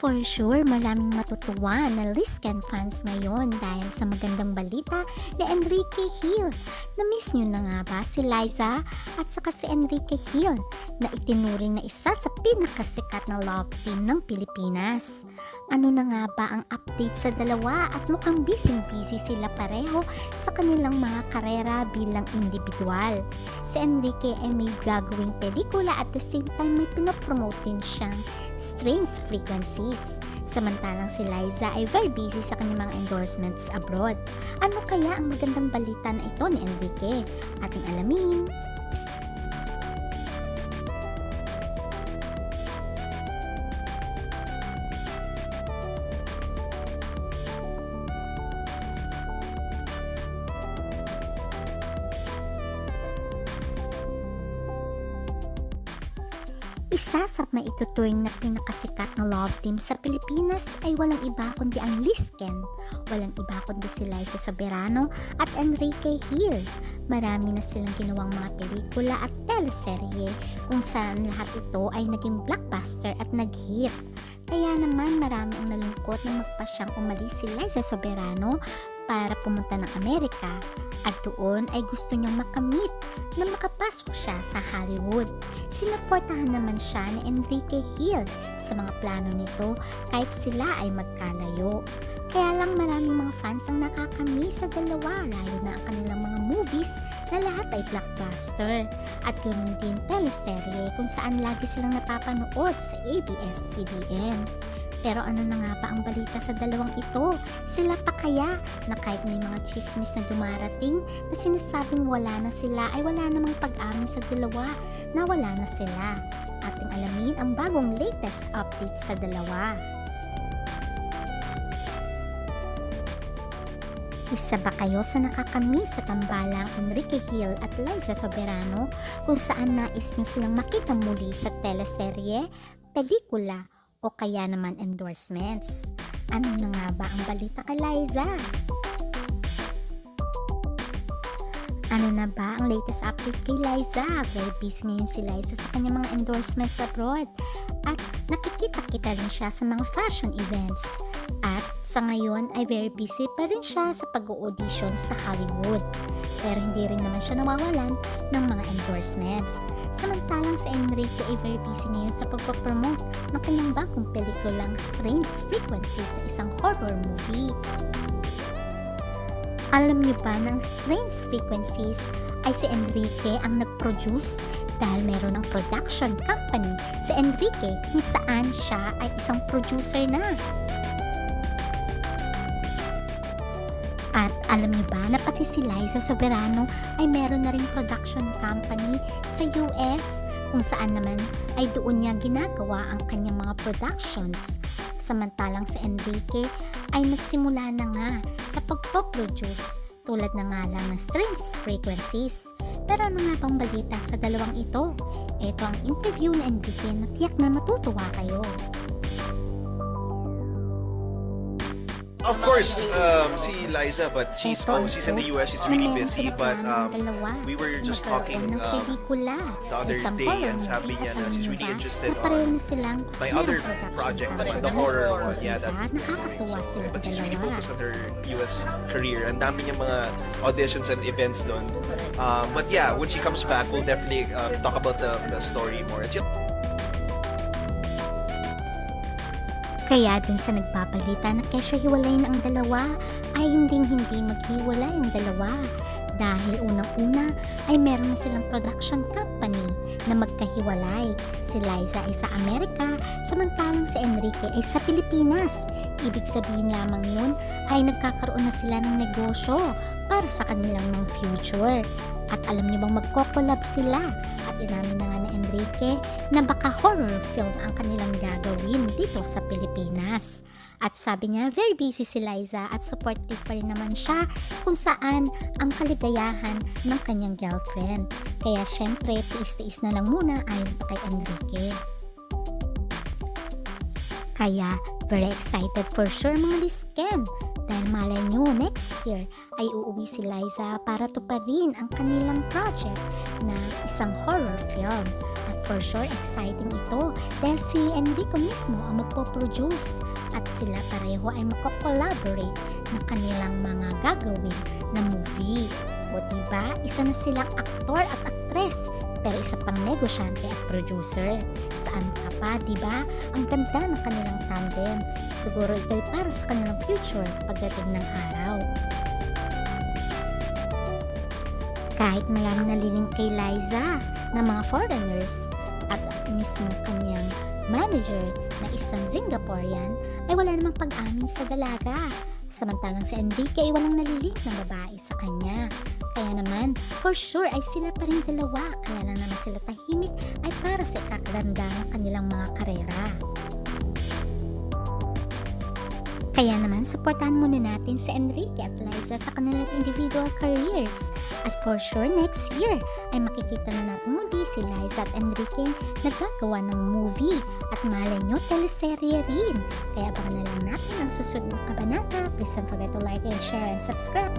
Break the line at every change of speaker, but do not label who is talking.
For sure, maraming matutuwa na Liscan fans ngayon dahil sa magandang balita ni Enrique Hill. Na-miss nyo na nga ba si Liza at saka si Enrique Hill na itinuring na isa sa pinakasikat na love team ng Pilipinas? Ano na nga ba ang update sa dalawa at mukhang busy-busy sila pareho sa kanilang mga karera bilang individual. Si Enrique ay may gagawing pelikula at the same time may pinopromote din siyang Strange Frequencies. Samantalang si Liza ay very busy sa kanyang mga endorsements abroad. Ano kaya ang magandang balita na ito ni Enrique? Ating alamin. Isa sa maituturing na pinakasikat na love team sa Pilipinas ay walang iba kundi ang Lisken. Walang iba kundi si Liza Soberano at Enrique Hill. Marami na silang ginawang mga pelikula at teleserye kung saan lahat ito ay naging blockbuster at nag-hit. Kaya naman marami ang nalungkot na magpasyang umalis si Liza Soberano para pumunta ng Amerika at doon ay gusto niyang makamit na makapasok siya sa Hollywood. Sinuportahan naman siya ni Enrique Hill sa mga plano nito kahit sila ay magkalayo. Kaya lang maraming mga fans ang nakakamiss sa dalawa lalo na ang kanilang mga movies na lahat ay blockbuster at ganoon din teleserye kung saan lagi silang napapanood sa ABS-CBN. Pero ano na nga ba ang balita sa dalawang ito? Sila pa kaya na kahit may mga chismis na dumarating na sinasabing wala na sila ay wala namang pag-amin sa dalawa na wala na sila. Ating alamin ang bagong latest update sa dalawa. Isa ba kayo sa nakakamiss sa tambalang Enrique Hill at Liza Soberano kung saan nais nyo silang makita muli sa teleserye, pelikula o kaya naman endorsements? Ano na nga ba ang balita kay Liza? Ano na ba ang latest update kay Liza? Very busy ngayon si Liza sa kanyang mga endorsements abroad. At nakikita kita rin siya sa mga fashion events. At sa ngayon ay very busy pa rin siya sa pag-audition sa Hollywood. Pero hindi rin naman siya nawawalan ng mga endorsements. Samantalang si Enrique ay very busy ngayon sa pagpapromote ng kanyang bagong pelikulang Strange Frequencies na isang horror movie. Alam niyo ba ang Strange Frequencies ay si Enrique ang nag-produce dahil meron ng production company si Enrique kung saan siya ay isang producer na. At alam niyo ba na pati si Liza Soberano ay meron na ring production company sa US kung saan naman ay doon niya ginagawa ang kanyang mga productions. Samantalang si Enrique ay nagsimula na nga sa pagpo-produce tulad na nga lang ng strings frequencies. Pero ano nga bang balita sa dalawang ito? Ito ang interview ni Enrique na tiyak na matutuwa kayo.
Of course, um, si Liza, but she's oh, she's in the US. She's really
meron
busy. But um, we were just talking
ng
um, the other day, and sabi niya na she's really
ba,
interested on my other project, the horror one. Yeah, that
Diba?
doing. So, but she's really focused on her US career. Ang dami niya mga auditions and events doon. Um, but yeah, when she comes back, we'll definitely um, talk about the, the story more.
Kaya dun sa nagpabalita na kesyo hiwalayin ang dalawa, ay hinding-hindi maghiwalay ang dalawa. Dahil unang-una ay meron na silang production company na magkahiwalay. Si Liza ay sa Amerika, samantalang si Enrique ay sa Pilipinas. Ibig sabihin lamang yun ay nagkakaroon na sila ng negosyo para sa kanilang mga future. At alam niyo bang magko-collab sila? At inamin na nga ni Enrique na baka horror film ang kanilang gagawin dito sa Pilipinas. At sabi niya, very busy si Liza at supportive pa rin naman siya kung saan ang kaligayahan ng kanyang girlfriend. Kaya syempre, tiis-tiis na lang muna ayon kay Enrique. Kaya, very excited for sure mga Lisken. Dahil malay nyo, next year ay uuwi si Liza para tuparin ang kanilang project na isang horror film. At For sure, exciting ito dahil si Enrico mismo ang magpo-produce at sila pareho ay magko-collaborate ng kanilang mga gagawin na movie. O diba, isa na silang aktor at aktres pero isa pang negosyante at producer. Saan ka pa, diba? Ang ganda ng kanilang tandem. Siguro ito'y para sa kanilang future pagdating ng araw. Kahit marami naliling kay Liza ng mga foreigners at mismo kanyang manager na isang Singaporean ay wala namang pag-amin sa dalaga. Samantalang si Enrique ay walang nalilik na babae sa kanya. Kaya naman, for sure ay sila pa rin dalawa. Kaya lang naman sila tahimik ay para sa ikakaganda ng kanilang mga karera. Kaya naman, supportahan muna natin si Enrique at Liza sa kanilang individual careers. At for sure, next year ay makikita na natin muli si Liza at Enrique nagagawa ng movie at malay nyo, teleserye rin. Kaya baka na lang natin ang susunod na kabanata. Please don't forget to like and share and subscribe.